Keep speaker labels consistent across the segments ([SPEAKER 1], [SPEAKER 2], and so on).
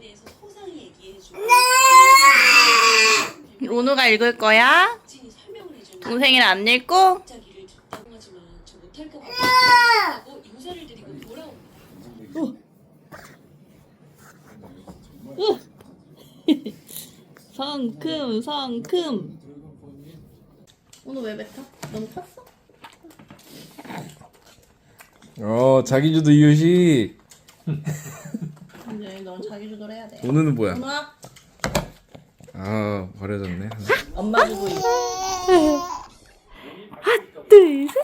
[SPEAKER 1] 대해서 소상히 얘기해주고
[SPEAKER 2] 오누가 읽을 거야? 동생이랑 안 읽고?
[SPEAKER 1] 드리고 돌아옵니다.
[SPEAKER 2] 성큼 성큼 오늘 왜 뱉어? 너무 컸어?
[SPEAKER 3] 어 자기주도 이유식.
[SPEAKER 2] 이제 넌 자기 주도를 해야 돼
[SPEAKER 3] 오늘은 뭐야?
[SPEAKER 2] 엄마
[SPEAKER 3] 아 버려졌네.
[SPEAKER 2] 엄마 주고 있어 둘셋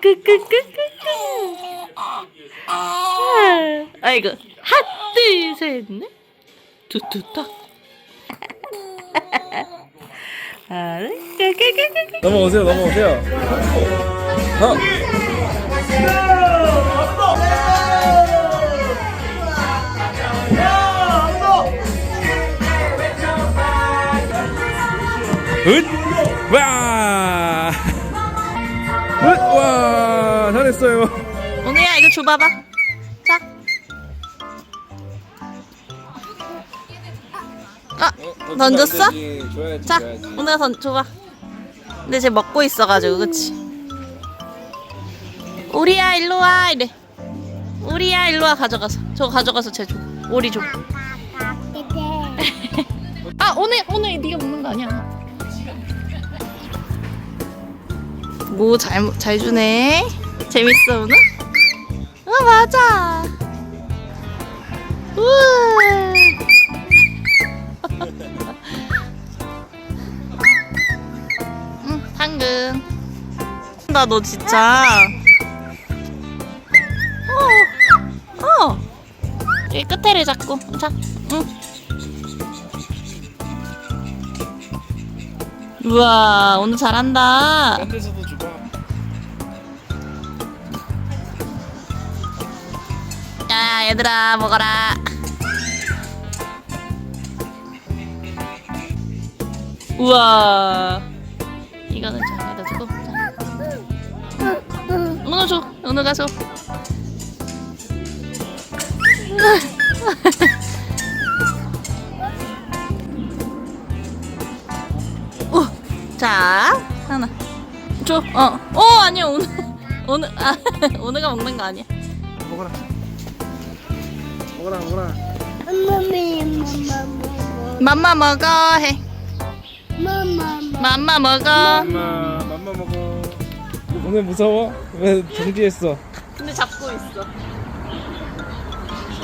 [SPEAKER 2] 끄끄끄끄끄 아이고 하둘셋 넷 두투탁 아 끄끄끄끄
[SPEAKER 3] 넘어오세요 넘어오세요. 어. 으! 와! 으! 와! 잘했어요.
[SPEAKER 2] 오늘야 이거 줘봐봐 아, 던졌어?
[SPEAKER 3] 줘야지,
[SPEAKER 2] 자,
[SPEAKER 3] 줘야지.
[SPEAKER 2] 오늘 던 줘봐. 근데 쟤 먹고 있어가지고, 그치? 우리야, 일로 와, 이래. 우리야, 일로 와, 가져가서. 저거 가져가서 쟤 줘. 오리 줘. 아, 오늘, 오늘 네가 먹는 거 아니야. 뭐, 잘, 잘 주네. 재밌어, 오늘? 어, 맞아. 우와. 당근. 나 너 진짜. 어, 어. 여기 끝에를 잡고. 자, 응. 우와, 오늘 잘한다.
[SPEAKER 3] 딴 데서도 줘봐.
[SPEAKER 2] 야, 얘들아, 먹어라. 우와. 이거는 자, 여기다 주고. 자. 은호 줘. 은호가 줘. 오, 자, 하나. 줘. 어. 어, 아니야. 오늘 오늘 아, 오늘가 먹는 거 아니야.
[SPEAKER 3] 먹어라. 먹어라 먹어라.
[SPEAKER 2] 맘마 먹어 해. 맘마 먹어.
[SPEAKER 3] 엄마 맘마 먹어. 오늘 무서워? 왜 정지했어?
[SPEAKER 2] 근데 잡고 있어.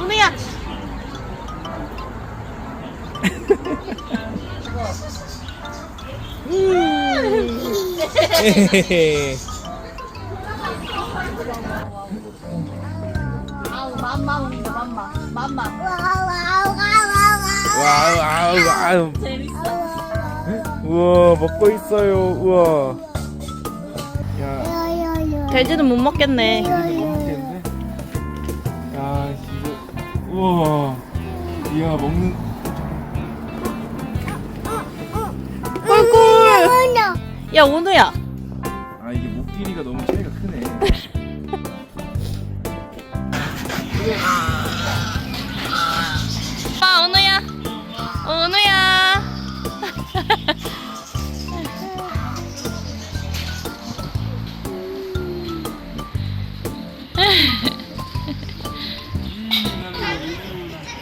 [SPEAKER 2] 오늘야. 아우 맘마 먹는다 맘마. 맘마.
[SPEAKER 3] 와우 아우 아우.
[SPEAKER 2] 재밌어.
[SPEAKER 3] 우와 먹고 있어요. 우와. 야
[SPEAKER 2] 돼지는 못 먹겠네.
[SPEAKER 3] 야 이거 우와. 이야 먹는
[SPEAKER 2] 꿀꿀. 야 오늘야.
[SPEAKER 3] 아 이게 목 길이가 너무 차이가 크네.
[SPEAKER 2] 아 은우야 어, 은우야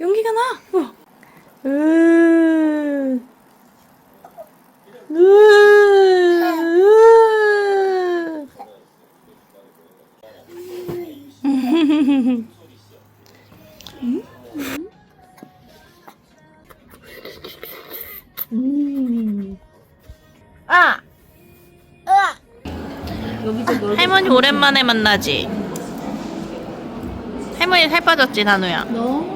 [SPEAKER 2] 연기가 나. 우와. 으. 으. 아. 할머니 오랜만에 만나지. 할머니 살 빠졌지.
[SPEAKER 4] 너무 많이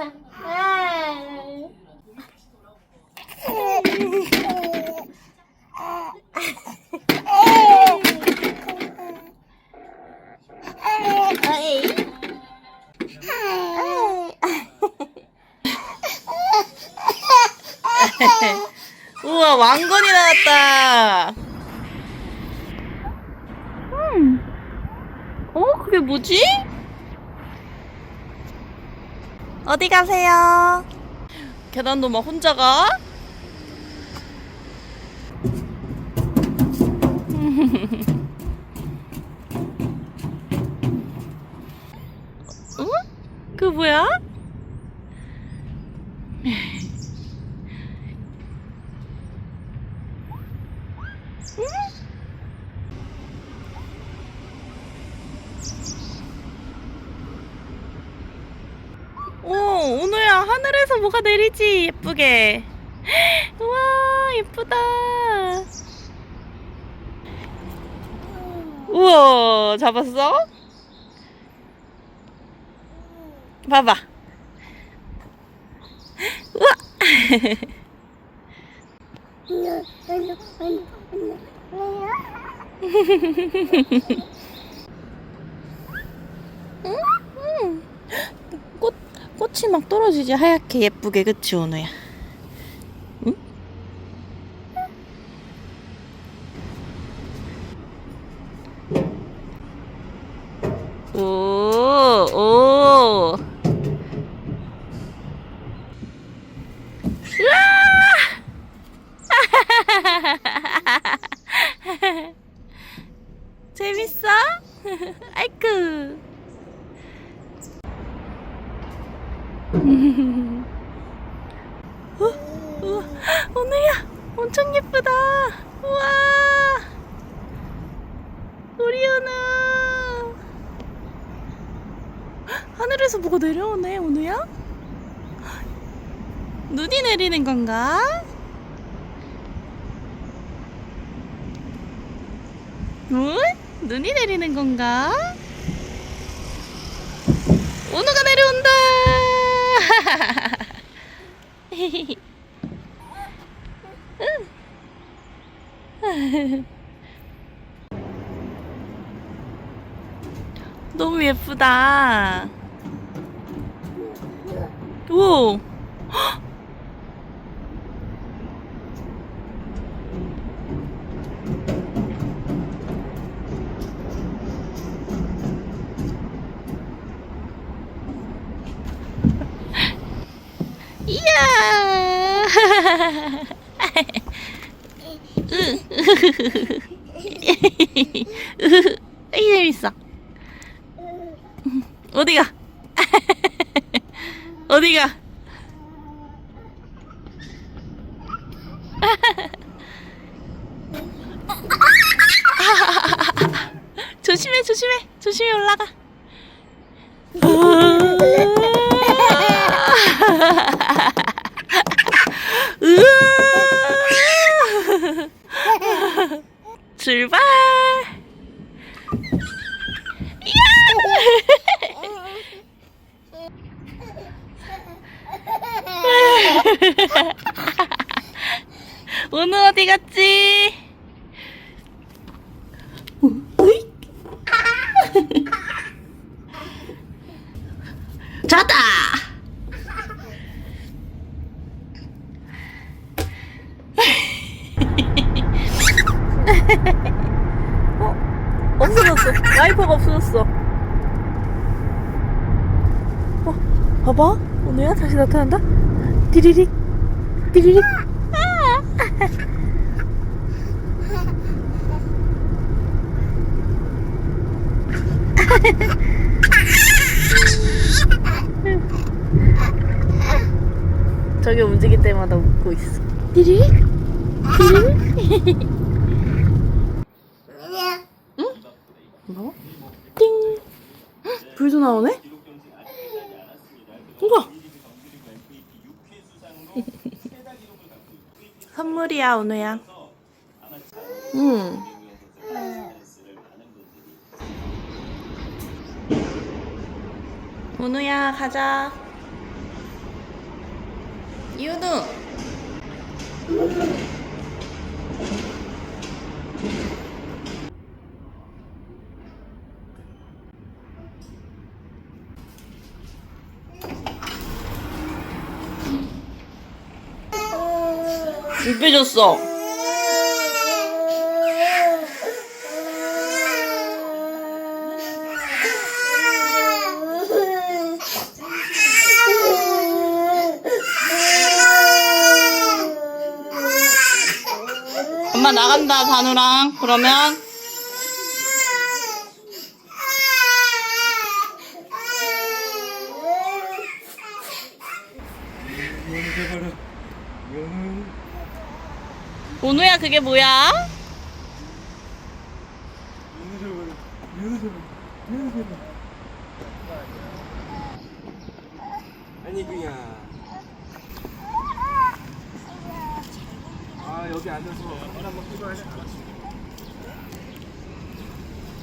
[SPEAKER 2] 우와 왕건이 나왔다. 음. 어 그게 뭐지? 어디 가세요? 계단도 막 혼자 가? 어? 그 뭐야? 오, 오늘야 하늘에서 뭐가 내리지 예쁘게. 우와, 예쁘다. 우와, 잡았어? 봐봐. 우와. 응? 응. 꽃 꽃이 막 떨어지지 하얗게 예쁘게 그치 오누야? 응? 오, 오. 으아! 재밌어? 아이쿠. 어? 우와, 오늘야 엄청 예쁘다. 우와, 우리 오누. 하늘에서 뭐가 내려오네, 오누야? 눈이 내리는 건가? 응? 눈이 내리는 건가? 오누가 내려온다. 너무 예쁘다. 오. 이야. 으이 재밌어. 어디가? 어디가? 조심해 조심해 조심히 올라가. 출발! 오늘 어디 갔지? 잡았다! 어? 없어졌어. 와이퍼가 없어졌어. 어, 봐봐. 오늘야 다시 나타난다. 디리릭. 디리릭. 저기 움직일 때마다 웃고 있어. 디리릭. 디리릭. 응? 뭐? 띵. 헉, 불도 나오네? 우와. 선물이야, 오누야. 응. 오누야, 가자. 이윤우. 물 빼줬어. 엄마 나간다, 단우랑. 그러면.
[SPEAKER 3] 이혼을 해버려. 이혼을.
[SPEAKER 2] 오누야, 그게 뭐야?
[SPEAKER 3] 아니 그냥. 아 여기 앉아서 물 한번 끓여야지.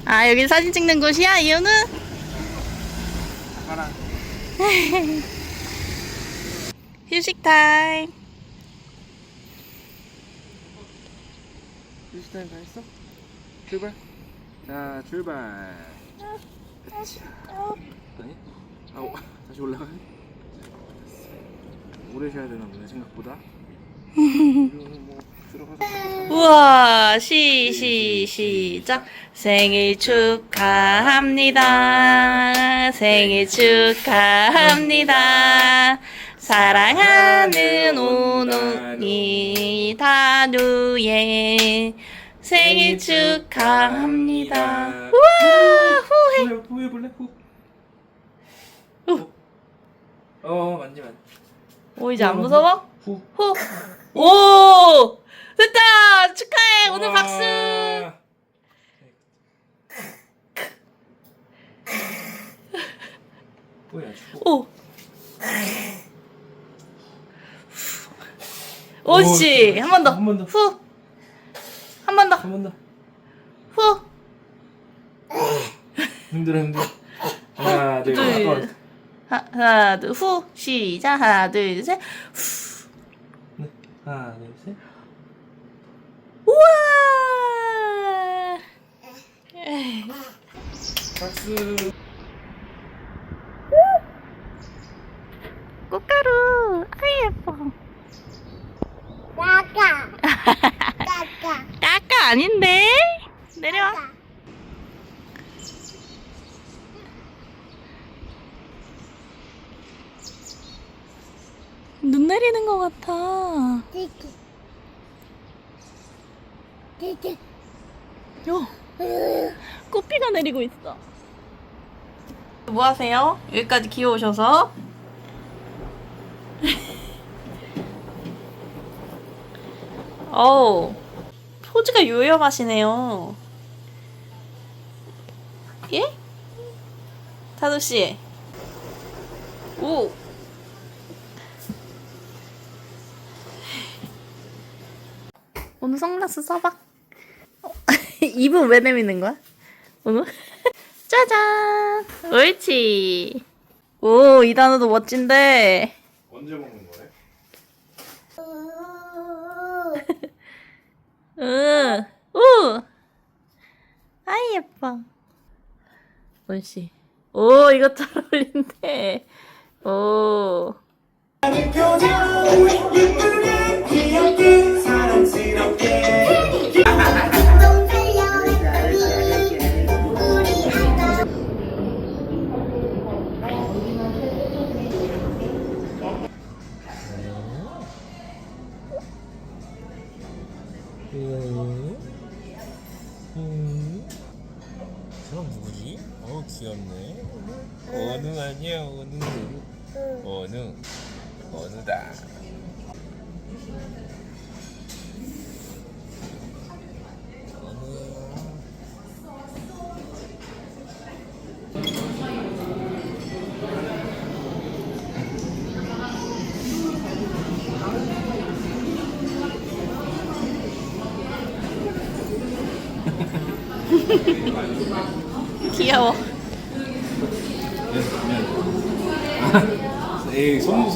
[SPEAKER 2] 아, 여기 사진 찍는 곳이야?
[SPEAKER 3] 가라.
[SPEAKER 2] 휴식 타임.
[SPEAKER 3] 타임 다 했어? 출발. 자 출발. 으쌰. 아니? 아 오, 다시 올라가요? 오래 쉬어야 되나 보네 생각보다. 이거는 뭐 들어가서.
[SPEAKER 2] 우와, 시, 시, 시작. 생일 축하합니다. 생일 축하합니다. 사랑하는 오농이 다누의 생일 축하합니다. 우와, 후회.
[SPEAKER 3] 후, 후 해볼래? 후.
[SPEAKER 2] 후.
[SPEAKER 3] 어 만지 만지.
[SPEAKER 2] 오, 이제 안 무서워?
[SPEAKER 3] 후.
[SPEAKER 2] 후. 오! 됐다! 축하해! 오늘 박수!
[SPEAKER 3] 뭐야 죽어.
[SPEAKER 2] 오! 오씨! 한번 더!
[SPEAKER 3] 한 번 더.
[SPEAKER 2] 후! 한 번 더!
[SPEAKER 3] 한 번 더.
[SPEAKER 2] 후!
[SPEAKER 3] 힘들어 힘들어. 하나 둘 셋.
[SPEAKER 2] 둘. 하, 하나, 둘, 후! 시작! 하나, 둘, 셋!
[SPEAKER 3] 네. 하나 둘 셋.
[SPEAKER 2] 우와!
[SPEAKER 3] 박수.
[SPEAKER 2] 꽃가루! 아이, 예뻐.
[SPEAKER 4] 까까. 까까.
[SPEAKER 2] 까까 아닌데? 내려와. 눈 내리는 것 같아.
[SPEAKER 4] 띠끼. 띠끼.
[SPEAKER 2] 야, 꽃비가 내리고 있어. 뭐 하세요? 여기까지 기어오셔서. 어우, 포즈가 요염하시네요. 예? 타두씨, 오. 오늘 선글라스 써봐. 어, 입은 왜 내미는 거야? 오늘? 짜잔! 옳지. 오, 이 단어도 멋진데.
[SPEAKER 3] 언제 먹는 거래?
[SPEAKER 2] 응. 오! 아이, 예뻐. 원씨. 오, 이거 잘 어울린대. 오.
[SPEAKER 3] 그럼 누구지? 어 귀엽네. 어느 아니야 어느. 어느. 어느다.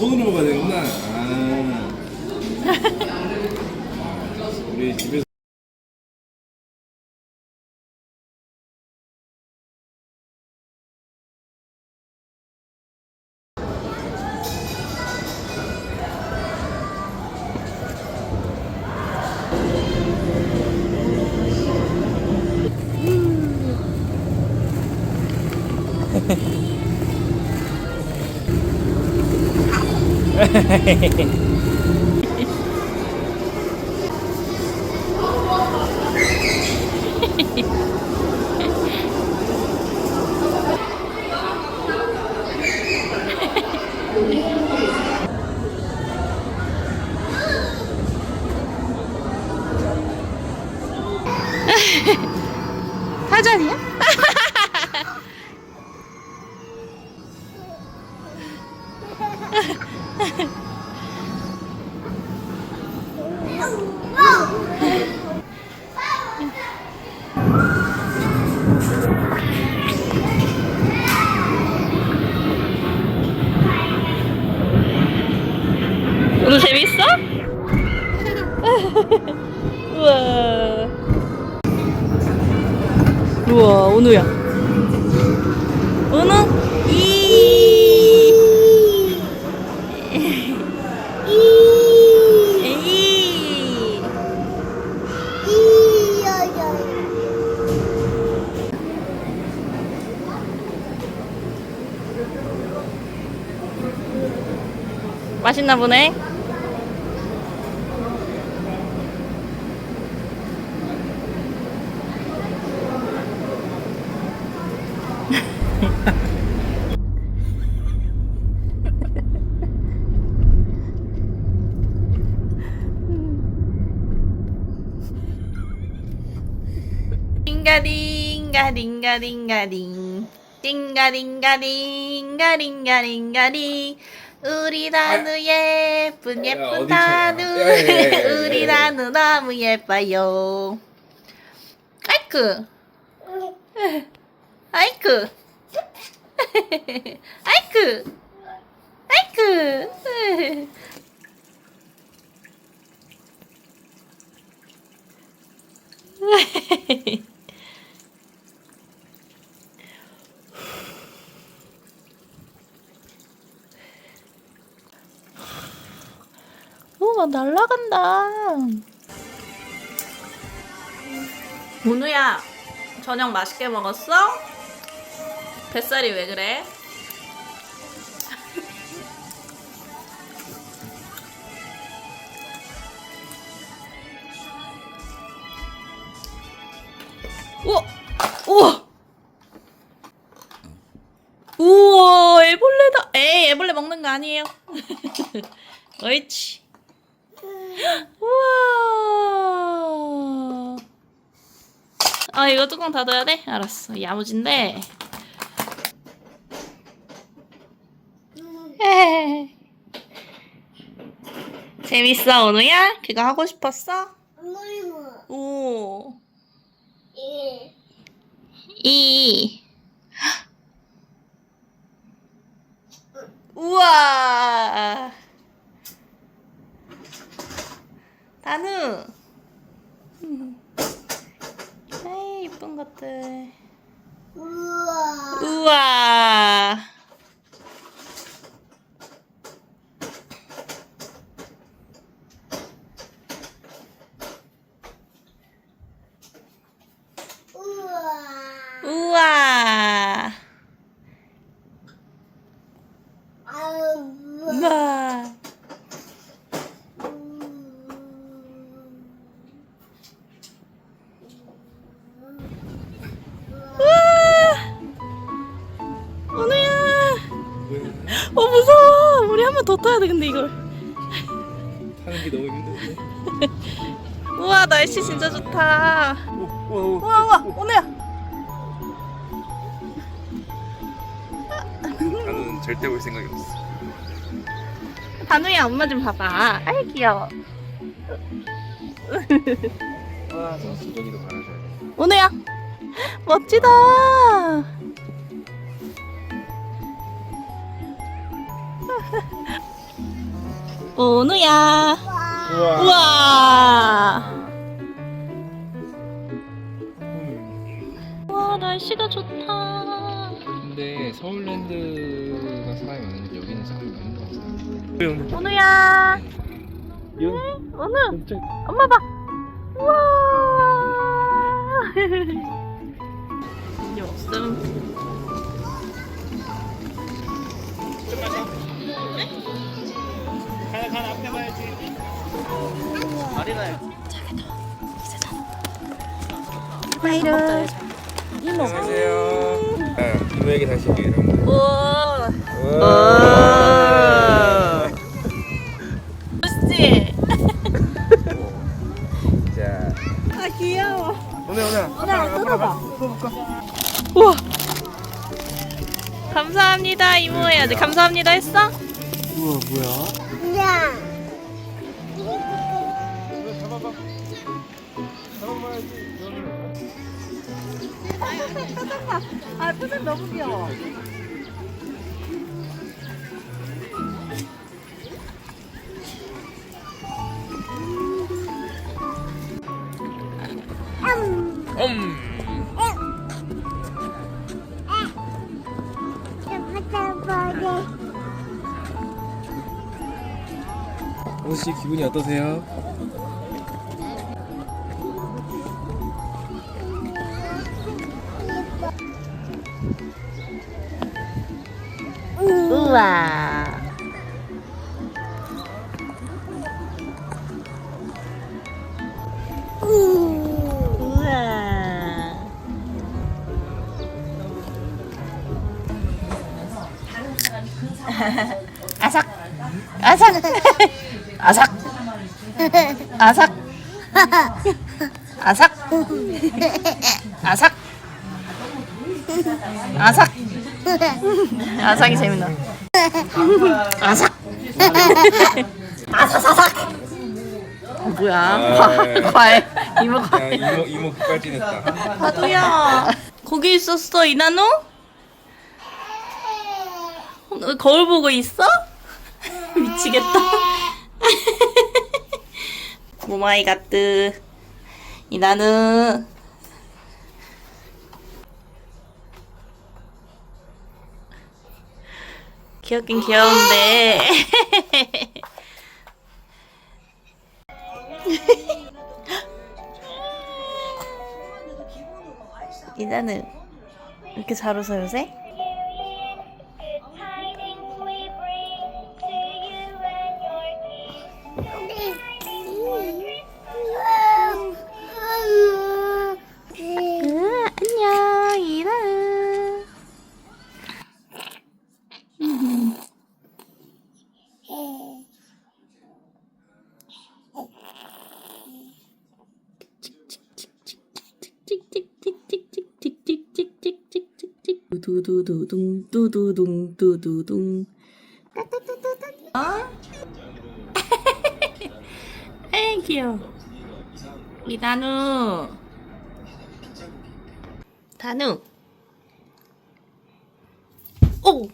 [SPEAKER 3] 에이 손 손으로 먹어
[SPEAKER 2] 타잔이야? 있나 보네. 딩가딩가딩가딩가딩 딩가딩가딩가딩가딩가딩 우리 나누 예쁜 예쁜
[SPEAKER 3] 어디
[SPEAKER 2] 나누
[SPEAKER 3] 있잖아. 야, 야, 야, 야, 야,
[SPEAKER 2] 우리
[SPEAKER 3] 야.
[SPEAKER 2] 나누 너무 예뻐요. 아이쿠. 아이쿠. 아이쿠. 아이쿠 막 날라간다. 문우야, 저녁 맛있게 먹었어? 뱃살이 왜 그래? 우와! 우와! 우와, 애벌레다. 에이, 애벌레 먹는 거 아니에요. 옳지. 우와. 아, 이거 뚜껑 닫아야 돼? 알았어. 야무진데. 재밌어, 은우야? 그거 하고 싶었어?
[SPEAKER 4] 엄마
[SPEAKER 2] 오.
[SPEAKER 4] 예.
[SPEAKER 2] 이 이. 우와. 단우. 아이, 이쁜 것들.
[SPEAKER 4] 우와.
[SPEAKER 2] 우와.
[SPEAKER 4] 우와.
[SPEAKER 2] 어 무서워. 우리 한 번 더 타야 돼 근데 이걸.
[SPEAKER 3] 타는 게 너무 힘든데.
[SPEAKER 2] 우와 날씨 진짜 좋다.
[SPEAKER 3] 오, 오, 오.
[SPEAKER 2] 우와 우와 오누야.
[SPEAKER 3] 나는 절대 올 생각이 없어.
[SPEAKER 2] 단우야 엄마 좀 봐봐. 아이 귀여워.
[SPEAKER 3] 와, 저 수정이도 갈아줘야 돼.
[SPEAKER 2] 오누야. 멋지다. 오누야.
[SPEAKER 3] 우와.
[SPEAKER 2] 우와.
[SPEAKER 3] 음.
[SPEAKER 2] 와 날씨가 좋다.
[SPEAKER 3] 근데 서울랜드가 사람이 많은데 여기는 사람이 많은 것 같아.
[SPEAKER 2] 오누야.
[SPEAKER 3] 영,
[SPEAKER 2] 오누.
[SPEAKER 3] 깜짝.
[SPEAKER 2] 엄마 봐. 우와. 이제 없음.
[SPEAKER 3] 안녕하세요. 네, 이모에게 다시 이름.
[SPEAKER 2] 우와.
[SPEAKER 3] 우와.
[SPEAKER 2] 멋지.
[SPEAKER 3] 자,
[SPEAKER 2] 아 귀여워.
[SPEAKER 3] 오늘 오늘.
[SPEAKER 2] 오늘 뜯어봐. 우와. 감사합니다 이모 해야지. 감사합니다 했어?
[SPEAKER 3] 우와 뭐야?
[SPEAKER 4] 야.
[SPEAKER 3] 잡아봐. 아
[SPEAKER 2] 표정 너무 귀여워.
[SPEAKER 3] 혹시 기분이 어떠세요?
[SPEAKER 2] 우와. 우와. 아삭. 아삭. 아삭. 아삭. 아삭. 아삭. 아삭. 아삭이 재밌나? 아삭. 아삭아삭. 뭐야?
[SPEAKER 3] 아,
[SPEAKER 2] 과,
[SPEAKER 3] 네.
[SPEAKER 2] 과일 이모
[SPEAKER 3] 야,
[SPEAKER 2] 과일.
[SPEAKER 3] 이모 이모 급발진했다.
[SPEAKER 2] 파두야. 거기 있었어 이나노? 너 거울 보고 있어? 미치겠다. 오마이 갓드. 이나는 귀엽긴 귀여운데. 이나는 이렇게 잘 웃어 요새? 두두두둥 두두둥 두두둥 어? 아이 귀여워. 우리 단우. 단우. 오.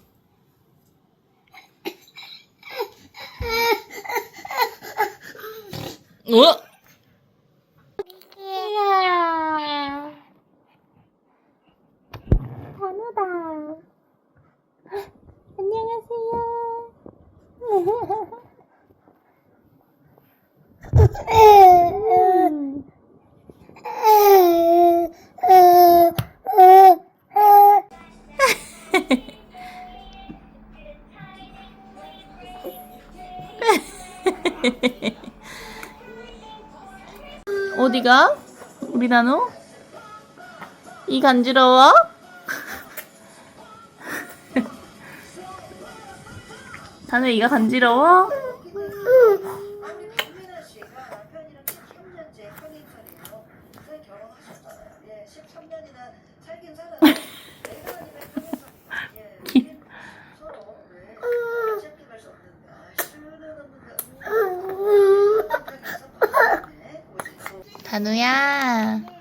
[SPEAKER 2] 어? 어디가? 우리 나노? 이 간지러워? 다는 이가 간지러워?
[SPEAKER 5] 김민아 씨가 남편이랑 13년째 평행선이에요. 무슨 결혼하셨잖아요. 예, 13년이나 살긴 살았는데 내가 아니면 평행선. 예, 우린 서로 왜 어차피 수 없는데 아, 쓰는